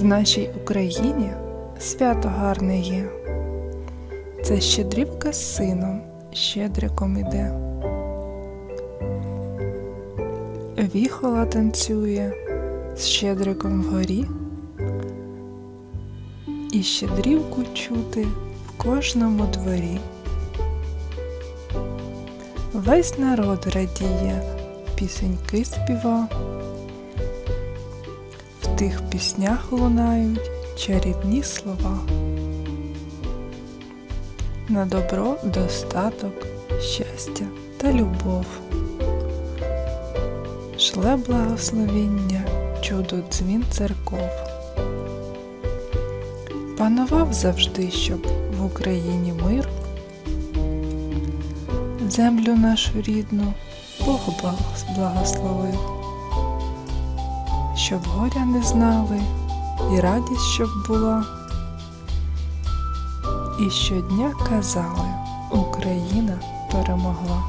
В нашій Україні свято гарне є. Це щедрівка з сином, щедриком іде. Віхола танцює з щедриком вгорі, і щедрівку чути в кожному дворі. Весь народ радіє, пісеньки співа. В тих піснях лунають чарівні слова. На добро, достаток, щастя та любов. Шле благословіння, чудо дзвін церков. Панував завжди, щоб в Україні мир, землю нашу рідну Бог благословив, щоб горя не знали, і радість щоб була. І щодня казали, Україна перемогла.